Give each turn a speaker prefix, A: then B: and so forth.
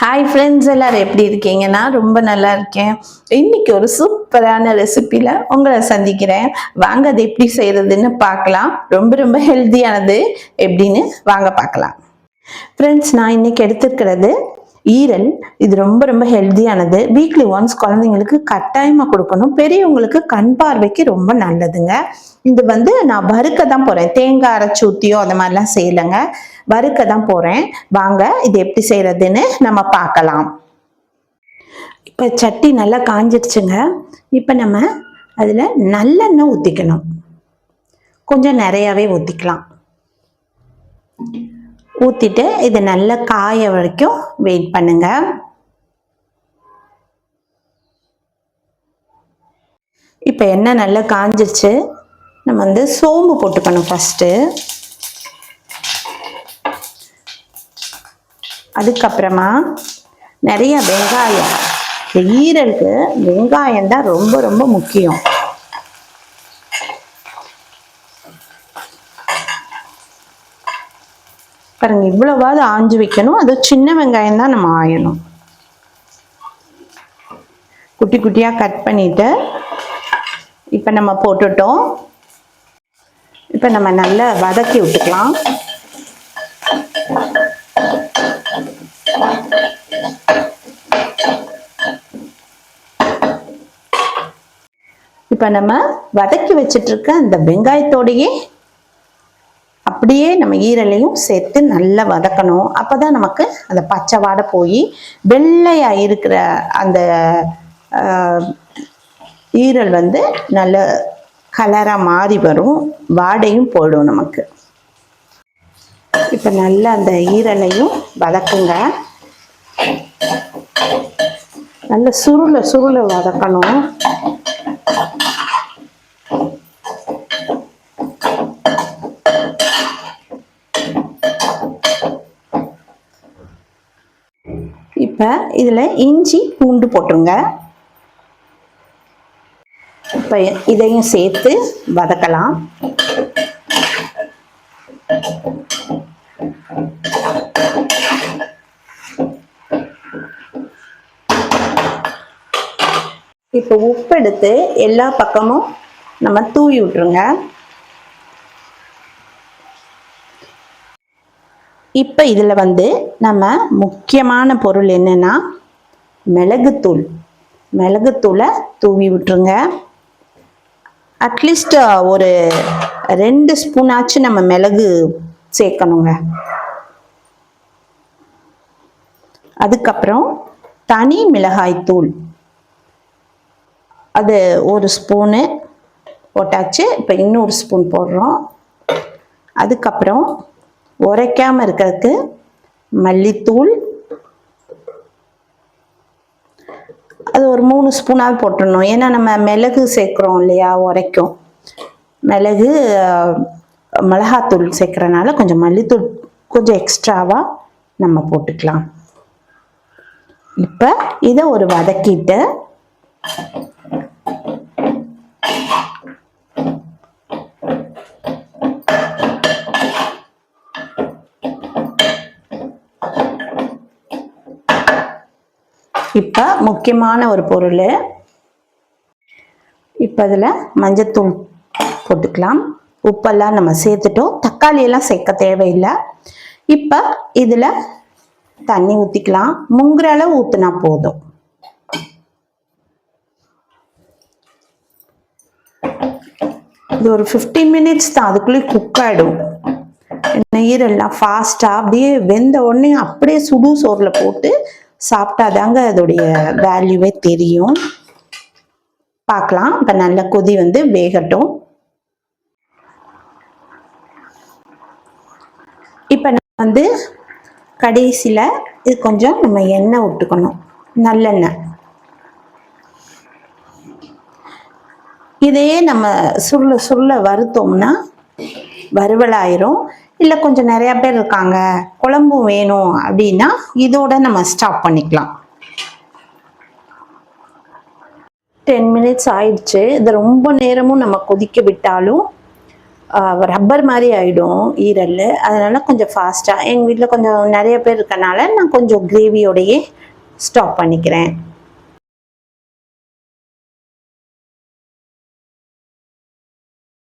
A: Hi friends எல்லாரும் எப்படி இருக்கீங்க? நான் ரொம்ப நல்லா இருக்கேன். இன்னைக்கு ஒரு சூப்பரான ரெசிப்பியில் உங்களை சந்திக்கிறேன். வாங்க அது எப்படி செய்கிறதுன்னு பார்க்கலாம். ரொம்ப ரொம்ப ஹெல்த்தியானது எப்படின்னு வாங்க பார்க்கலாம். ஃப்ரெண்ட்ஸ் நான் இன்னைக்கு எடுத்துருக்கிறது ஈரல் இது ரொம்ப ரொம்ப ஹெல்த்தியானது வீக்லி ஒன்ஸ் குழந்தைங்களுக்கு கட்டாயமாக கொடுக்கணும். பெரியவங்களுக்கு கண் பார்வைக்கு ரொம்ப நல்லதுங்க. இது வந்து நான் வறுக்க தான் போகிறேன் தேங்காய் அரைச்சி ஊற்றியோ அந்த மாதிரிலாம் செய்யலைங்க. வறுக்க தான் போகிறேன் வாங்க இது எப்படி செய்கிறதுன்னு நம்ம பார்க்கலாம். இப்போ சட்டி நல்லா காஞ்சிடுச்சுங்க இப்போ நம்ம அதில் நல்லெண்ணெய் ஊற்றிக்கணும் கொஞ்சம் நிறையாவே ஊற்றிக்கலாம் ஊற்றிட்டு இது நல்லா காய வரைக்கும் வெயிட் பண்ணுங்க. இப்போ எண்ணெய் நல்லா காஞ்சிருச்சு. நம்ம வந்து சோம்பு போட்டுக்கணும் ஃபஸ்ட்டு அதுக்கப்புறமா நிறைய வெங்காயம். இந்த ஈரலுக்கு வெங்காயம் தான் ரொம்ப ரொம்ப முக்கியம். பாருங்க இவ்வளவாவது ஆஞ்சு வைக்கணும். அது சின்ன வெங்காயம் தான் நம்ம ஆயணும். குட்டி குட்டியாக கட் பண்ணிட்டு இப்போ நம்ம போட்டுட்டோம். இப்போ நம்ம நல்லா வதக்கி விட்டுக்கலாம். இப்போ நம்ம வதக்கி வச்சிட்ருக்க அந்த வெங்காயத்தோடையே அப்படியே நம்ம ஈரலையும் சேர்த்து நல்லா வதக்கணும். அப்பதான் நமக்கு அந்த பச்சை வாடை போய் வெள்ளையாக இருக்கிற அந்த ஈரல் வந்து நல்ல கலராக மாறி வரும். வாடையும் போயிடும் நமக்கு. இப்போ நல்லா அந்த ஈரலையும் வதக்குங்க. நல்ல சுருள சுருளை வதக்கணும். இப்போ இதில் இஞ்சி பூண்டு போட்டுருங்க. இப்போ இதையும் சேர்த்து வதக்கலாம். இப்போ உப்பு எடுத்து எல்லா பக்கமும் நம்ம தூவி விட்டுருங்க. இப்போ இதில் வந்து நம்ம முக்கியமான பொருள் என்னென்னா மிளகுத்தூள். மிளகுத்தூளை தூவி விட்டுருங்க. அட்லீஸ்ட் ஒரு ரெண்டு ஸ்பூனாச்சும் நம்ம மிளகு சேர்க்கணுங்க. அதுக்கப்புறம் தனி மிளகாய் தூள் அது ஒரு ஸ்பூனு போட்டாச்சு. இப்போ இன்னொரு ஸ்பூன் போடுறோம். அதுக்கப்புறம் உரைக்காமல் இருக்கிறதுக்கு மல்லித்தூள். அது ஒரு மூணு ஸ்பூனாக போட்டுடணும். ஏன்னா நம்ம மிளகு சேர்க்குறோம் இல்லையா உரைக்கும். மிளகு மிளகாத்தூள் சேர்க்குறனால கொஞ்சம் மல்லித்தூள் கொஞ்சம் எக்ஸ்ட்ராவாக நம்ம போட்டுக்கலாம். இப்போ இதை ஒரு வதக்கிட்டு இப்போ முக்கியமான ஒரு பொருள். இப்போ இதில் மஞ்சத்தூள் போட்டுக்கலாம். உப்பெல்லாம் நம்ம சேர்த்துட்டோம். தக்காளி எல்லாம் சேர்க்க தேவையில்லை. இப்போ இதில் தண்ணி ஊற்றிக்கலாம் முங்குற அளவு ஊற்றினா போதும். இது ஒரு ஃபிஃப்டீன் மினிட்ஸ் தான். அதுக்குள்ளேயே குக் ஆகிடும் ஈரெல்லாம் ஃபாஸ்ட்டாக அப்படியே வெந்த உடனே அப்படியே சுடு சோறில் போட்டு சாப்பிட்டாதாங்க அதோடைய வேல்யூவே தெரியும். பார்க்கலாம். இப்போ நல்ல கொதி வந்து வேகட்டும். இப்போ நான் வந்து கடைசியில் இது கொஞ்சம் நம்ம எண்ணெய் விட்டுக்கணும். நல்லெண்ணெய். இதையே நம்ம சுருள சுருள வறுத்தோம்னா வறுவலாயிரும். இல்லை கொஞ்சம் நிறையா பேர் இருக்காங்க குழம்பும் வேணும் அப்படின்னா இதோட நம்ம ஸ்டாப் பண்ணிக்கலாம். டென் மினிட்ஸ் ஆயிடுச்சு. இது ரொம்ப நேரமும் நம்ம கொதிக்க விட்டாலும் ரப்பர் மாதிரி ஆகிடும் ஈரல் அதனால் கொஞ்சம் ஃபாஸ்ட்டாக எங்கள் வீட்டில் கொஞ்சம் நிறைய பேர் இருக்கனால நான் கொஞ்சம் கிரேவியோடையே ஸ்டாப் பண்ணிக்கிறேன்.